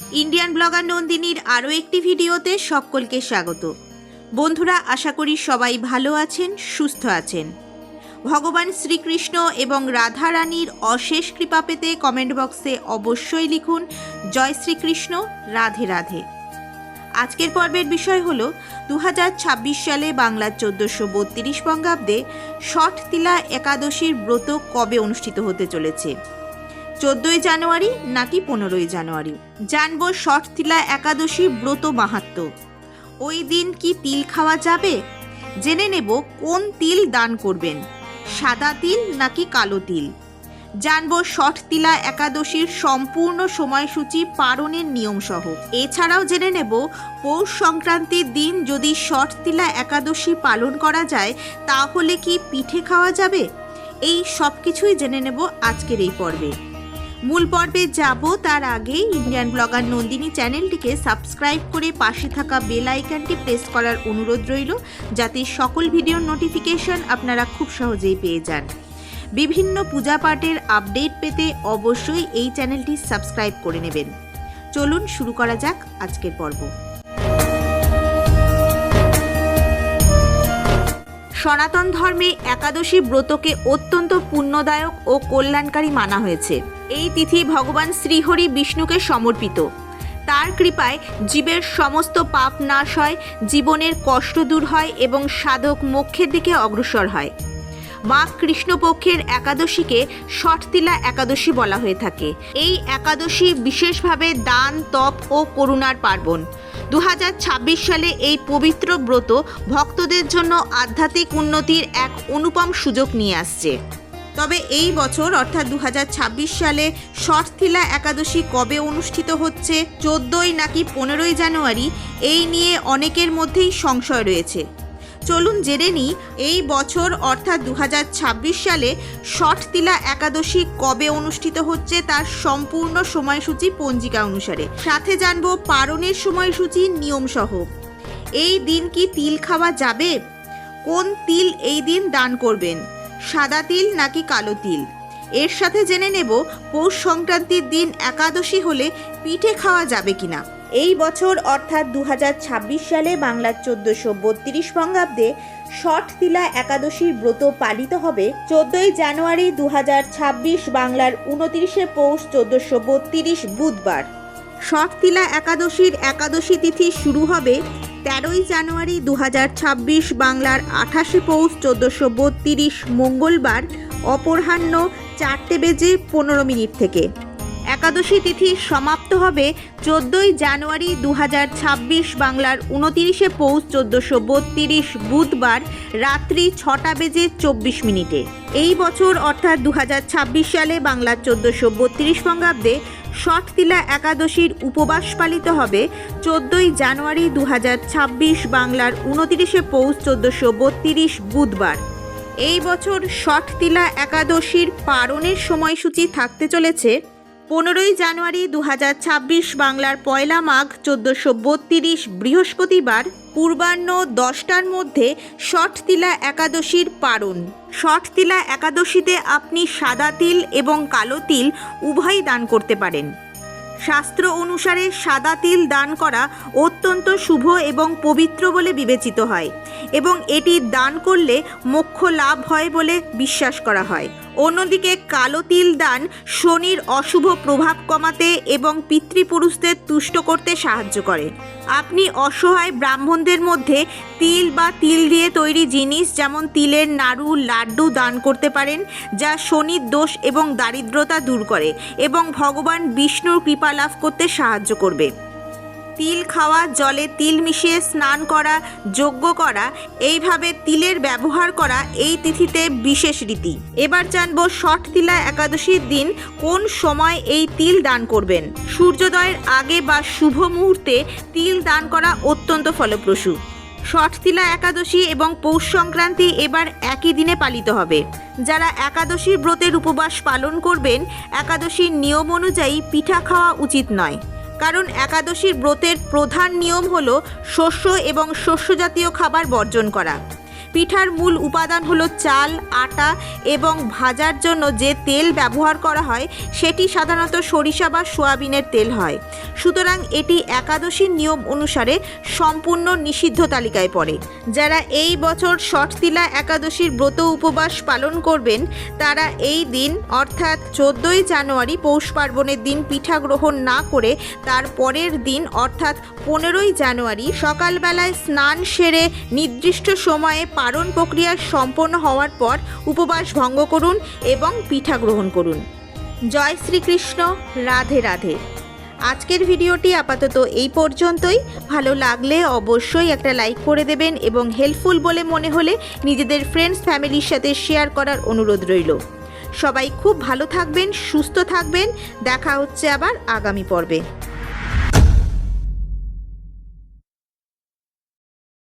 Indian blogger নন্দিনীর আরও একটি ভিডিওতে সকলকে স্বাগত। বন্ধুরা, আশা করি সবাই ভালো আছেন, সুস্থ আছেন। ভগবান শ্রীকৃষ্ণ এবং রাধা রানীর অশেষ কৃপা পেতে কমেন্ট বক্সে অবশ্যই লিখুন, জয় শ্রীকৃষ্ণ, রাধে রাধে। আজকের পর্বের বিষয় হল দু হাজার ছাব্বিশ সালে বাংলার চোদ্দোশো বত্রিশ বঙ্গাব্দে ষট তিলা একাদশীর ব্রত কবে অনুষ্ঠিত হতে চলেছে? চোদ্দই জানুয়ারি নাকি পনেরোই জানুয়ারি? জানব ষটতিলা একাদশী ব্রত মাহাত্ম। ওই দিন কি তিল খাওয়া যাবে? জেনে নেব কোন তিল দান করবেন, সাদা তিল নাকি কালো তিল? জানব ষটতিলা একাদশীর সম্পূর্ণ সময়সূচি পালনের নিয়মসহ। এছাড়াও জেনে নেব পৌষ সংক্রান্তির দিন যদি ষটতিলা একাদশী পালন করা যায়, তাহলে কি পিঠে খাওয়া যাবে? এই সব কিছুই জেনে নেব আজকের এই পর্বে। মূল পর্বে যাব, তার আগে ইন্ডিয়ান ব্লগার নন্দিনী চ্যানেলটিকে সাবস্ক্রাইব করে পাশে থাকা বেল আইকনটি প্রেস করার অনুরোধ রইল, যাতে সকল ভিডিওর নোটিফিকেশন আপনারা খুব সহজেই পেয়ে যান। বিভিন্ন পূজা পাঠের আপডেট পেতে অবশ্যই এই চ্যানেলটি সাবস্ক্রাইব করে নেবেন। চলুন শুরু করা যাক আজকের পর্ব। সনাতন ধর্মে একাদশী ব্রতকে অত্যন্ত পুণ্যদায়ক ও কল্যাণকারী মানা হয়েছে। এই তিথি ভগবান শ্রীহরি বিষ্ণুকে সমর্পিত। তার কৃপায় জীবের সমস্ত পাপ নাশ হয়, জীবনের কষ্ট দূর হয় এবং সাধক মোক্ষের দিকে অগ্রসর হয়। মাঘ কৃষ্ণপক্ষের একাদশীকে ষটতিলা একাদশী বলা হয়ে থাকে। এই একাদশী বিশেষভাবে দান, তপ ও করুণার পার্বণ। দু হাজার ছাব্বিশ সালে এই পবিত্র ব্রত ভক্তদের জন্য আধ্যাত্মিক উন্নতির এক অনুপম সুযোগ নিয়ে আসছে। তবে এই বছর, অর্থাৎ দু হাজার ছাব্বিশ সালে ষটথিলা একাদশী কবে অনুষ্ঠিত হচ্ছে? চোদ্দোই নাকি পনেরোই জানুয়ারি? এই নিয়ে অনেকের মধ্যেই সংশয় রয়েছে। চলুন জেনে নিই, এই বছর, অর্থাৎ দু হাজার ছাব্বিশ সালে ষটতিলা একাদশী কবে অনুষ্ঠিত হচ্ছে তার সম্পূর্ণ সময়সূচি পঞ্জিকা অনুসারে। সাথে জানব পারণের সময়সূচি, নিয়মসহ। এই দিন কি তিল খাওয়া যাবে? কোন তিল এই দিন দান করবেন? সাদা তিল নাকি কালো তিল? এর সাথে জেনে নেব পৌষ সংক্রান্তির দিন একাদশী হলে পিঠে খাওয়া যাবে কিনা। এই বছর অর্থাৎ দু হাজার ছাব্বিশ সালে বাংলার চোদ্দশো বত্রিশ বঙ্গাব্দে ষট তিলা একাদশীর ব্রত পালিত হবে। চোদ্দই জানুয়ারি দু হাজার ছাব্বিশ বাংলার উনত্রিশে পৌষ চোদ্দশো বুধবার। ষট তিলা একাদশীর একাদশী তিথি শুরু হবে তেরোই জানুয়ারি দু হাজার ছাব্বিশ বাংলার আঠাশে পৌষ চোদ্দশো বত্রিশ মঙ্গলবার অপরাহ্ন চারটে বেজে পনেরো মিনিট থেকে। একাদশী তিথি সমাপ্ত হবে চোদ্দোই জানুয়ারি দু হাজার ছাব্বিশ বাংলার উনতিরিশে পৌষ চোদ্দোশো বত্রিশ বুধবার রাত্রি ছটা বেজে চব্বিশ মিনিটে। এই বছর অর্থাৎ দু হাজার ছাব্বিশ সালে বাংলার চোদ্দোশো বত্রিশ বঙ্গাব্দে ষটতিলা একাদশীর উপবাস পালিত হবে চোদ্দোই জানুয়ারি দু হাজার ছাব্বিশ বাংলার উনতিরিশে পৌষ চোদ্দোশো বত্রিশ বুধবার। এই বছর ষটতিলা একাদশীর পারণের সময়সূচি থাকতে চলেছে। পনেরোই জানুয়ারি দু হাজার ছাব্বিশ বাংলার পয়লা মাঘ চোদ্দোশো বত্রিশ বৃহস্পতিবার পূর্বাহ্ন দশটার মধ্যে ষটতিলা একাদশীর পারণ। ষটতিলা একাদশীতে আপনি সাদা তিল এবং কালো তিল উভয়ই দান করতে পারেন। শাস্ত্র অনুসারে সাদা তিল দান করা অত্যন্ত শুভ এবং পবিত্র বলে বিবেচিত হয় এবং এটি দান করলে মোক্ষ লাভ হয় বলে বিশ্বাস করা হয়। অন্যদিকে কালো তিল দান শনির অশুভ প্রভাব কমাতে এবং পিতৃপুরুষদের তুষ্ট করতে সাহায্য করে। আপনি অসহায় ব্রাহ্মণদের মধ্যে তিল বা তিল দিয়ে তৈরি জিনিস যেমন তিলের নাড়ু, লাড্ডু দান করতে পারেন, যা শনির দোষ এবং দারিদ্রতা দূর করে এবং ভগবান বিষ্ণুর কৃপা লাভ করতে সাহায্য করবে। তিল খাওয়া, জলে তিল মিশিয়ে স্নান করা, যজ্ঞ করা, এইভাবে তিলের ব্যবহার করা এই তিথিতে বিশেষ রীতি। এবার জানব ষট তিলা একাদশীর দিন কোন সময় এই তিল দান করবেন? সূর্যোদয়ের আগে বা শুভ মুহূর্তে তিল দান করা অত্যন্ত ফলপ্রসূ। ষটতিলা একাদশী এবং পৌষ সংক্রান্তি এবার একই দিনে পালিত হবে। যারা একাদশীর ব্রতের উপবাস পালন করবেন, একাদশীর নিয়ম অনুযায়ী পিঠা খাওয়া উচিত নয়। কারণ একাদশীর ব্রতের প্রধান নিয়ম হল শস্য এবং শস্যজাতীয় খাবার বর্জন করা। পিঠার মূল উপাদান হলো চাল, আটা এবং ভাজার জন্য যে তেল ব্যবহার করা হয়, সেটি সাধারণত সরিষা বা সোয়াবিনের তেল হয়। সুতরাং এটি একাদশীর নিয়ম অনুসারে সম্পূর্ণ নিষিদ্ধ তালিকায় পড়ে। যারা এই বছর ষটতিলা একাদশীর ব্রত উপবাস পালন করবেন, তারা এই দিন, অর্থাৎ চোদ্দোই জানুয়ারি পৌষ পার্বণের দিন পিঠা গ্রহণ না করে তার পরের দিন, অর্থাৎ পনেরোই জানুয়ারি সকালবেলায় স্নান সেরে নির্দিষ্ট সময়ে পারণ প্রক্রিয়া সম্পন্ন হওয়ার পর উপবাস ভঙ্গ করুন এবং পিঠা গ্রহণ করুন। জয় শ্রীকৃষ্ণ, রাধে রাধে। আজকের ভিডিওটি আপাতত এই পর্যন্তই। ভালো লাগলে অবশ্যই একটা লাইক করে দেবেন এবং হেল্পফুল বলে মনে হলে নিজেদের ফ্রেন্ডস ফ্যামিলির সাথে শেয়ার করার অনুরোধ রইল। সবাই খুব ভালো থাকবেন, সুস্থ থাকবেন। দেখা হচ্ছে আবার আগামী পর্বে।